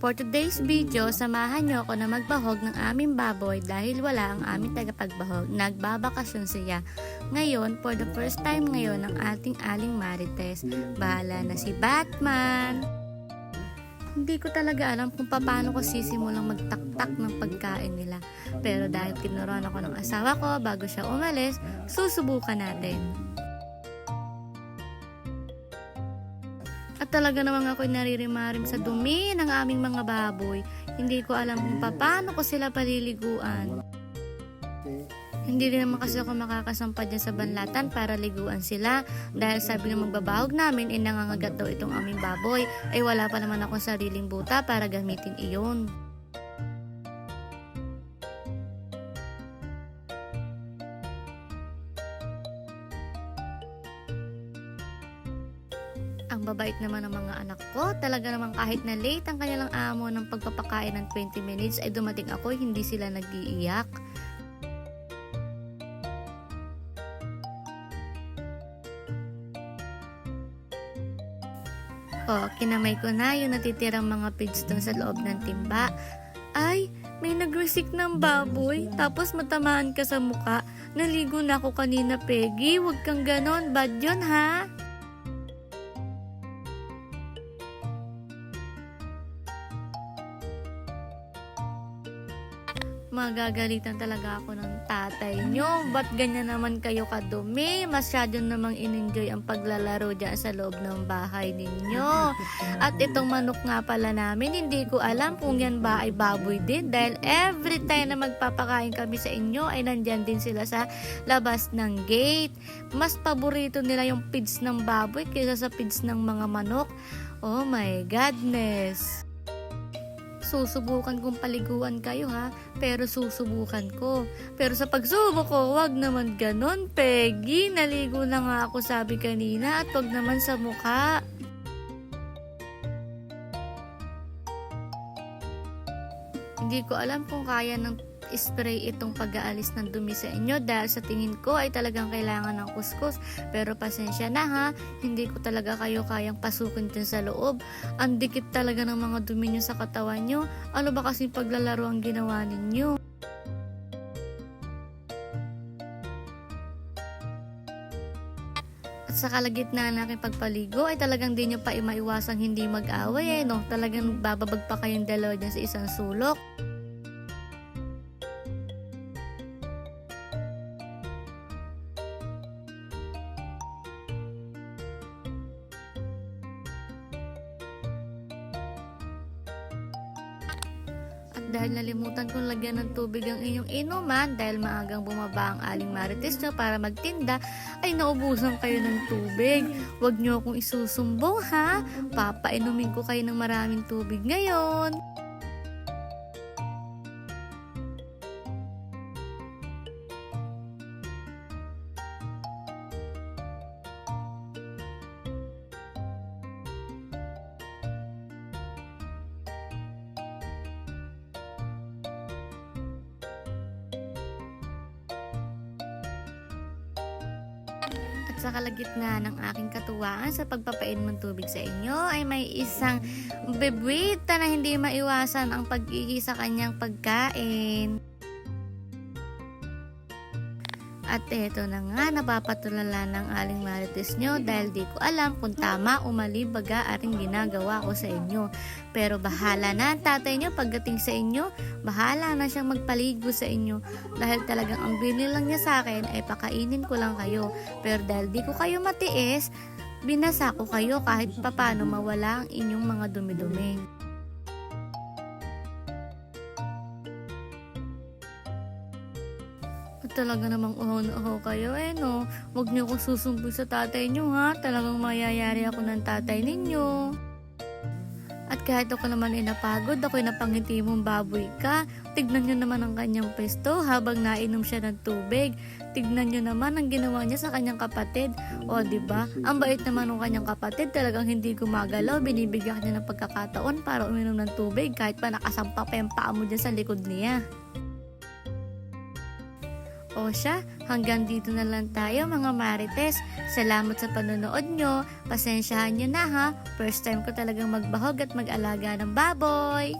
For today's video, samahan niyo ako na magbahog ng aming baboy dahil wala ang aming tagapagbahog. Nagbabakasyon siya. Ngayon, for the first time ngayon ng ating aling marites, bahala na si Batman. Hindi ko talaga alam kung paano ko sisimulang magtaktak ng pagkain nila. Pero dahil tinuruan ako ng asawa ko bago siya umalis, susubukan natin. Talaga namang ako'y naririmarim sa dumi ng aming mga baboy. Hindi ko alam kung paano ko sila paliliguan. Hindi rin naman kasi ako makakasampa dyan sa banlatan para liguan sila. Dahil sabi ng magbabahog namin, ay nangangagat daw itong aming baboy. Ay wala pa naman akong sariling buta para gamitin iyon. Ang babait naman ng mga anak ko. Talaga naman kahit na late ang kanilang amo ng pagpapakain ng 20 minutes ay dumating ako, hindi sila nag-iiyak. Kinamay ko na yung natitirang mga pigs dun sa loob ng timba. Ay, may nagresik ng baboy, tapos matamaan ka sa muka. Naligo na ako kanina, Peggy. Huwag kang ganon. Bad yun, ha? Magagalitan talaga ako ng tatay nyo. Ba't ganyan naman kayo kadumi? Masyado namang in-enjoy ang paglalaro dyan sa loob ng bahay ninyo. At itong manok nga pala namin, hindi ko alam kung yan ba ay baboy din. Dahil every time na magpapakain kami sa inyo, ay nandyan din sila sa labas ng gate. Mas paborito nila yung pids ng baboy kaysa sa pids ng mga manok. Oh my godness! Susubukan kong paliguan kayo ha, pero susubukan ko. Pero sa pagsubok ko, wag naman ganon, Peggy. Naligo na nga ako sabi kanina at wag naman sa mukha. Hindi ko alam kung kaya ng spray itong pag-aalis ng dumi sa inyo dahil sa tingin ko ay talagang kailangan ng kuskus. Pero pasensya na ha, hindi ko talaga kayo kayang pasukin dyan sa loob. Ang dikit talaga ng mga dumi nyo sa katawan nyo. Ano ba kasi paglalaro ang ginawa ninyo? At sa kalagitnaan ng aking pagpaligo ay talagang di nyo pa maiwasang hindi mag-away eh, no? Talagang bababag pa kayong dalawa dyan sa isang sulok. Dahil nalimutan kong lagyan ng tubig ang inyong inuman dahil maagang bumaba ang aling marites nyo para magtinda, ay naubusan kayo ng tubig. Huwag nyo akong isusumbong ha. Papainumin ko kayo ng maraming tubig ngayon. Sa kalagitnaan ng aking katuwaan sa pagpapainom ng tubig sa inyo ay may isang bebwita na hindi maiwasan ang pag-ihi kanyang pagkain. At eto na nga, napapatulala ng aling marites nyo dahil di ko alam kung tama o mali baga aring ginagawa ko sa inyo. Pero bahala na ang tatay nyo pagdating sa inyo, bahala na siyang magpaligo sa inyo dahil talagang ang binil lang niya sa akin ay pakainin ko lang kayo. Pero dahil di ko kayo matiis, binasa ko kayo kahit papano mawala ang inyong mga dumi-dumi. Talaga namang uhaw na uhaw kayo eh no. Huwag niyo akong susumbong sa tatay niyo ha. Talagang mayayari ako ng tatay ninyo. At kahit ako naman ay napagod, ako'y napangiti mong baboy ka. Tignan nyo naman ang kanyang pesto habang nainom siya ng tubig. Tignan nyo naman ang ginawa niya sa kanyang kapatid. O, di ba? Ang bait naman ng kanyang kapatid, talagang hindi gumagalaw. Binibigyan niya ng pagkakataon para uminom ng tubig kahit pa nakasampa pa yung paa mo dyan sa likod niya. O siya, hanggang dito na lang tayo mga Marites. Salamat sa panonood nyo. Pasensyahan nyo na ha. First time ko talagang magbahog at mag-alaga ng baboy.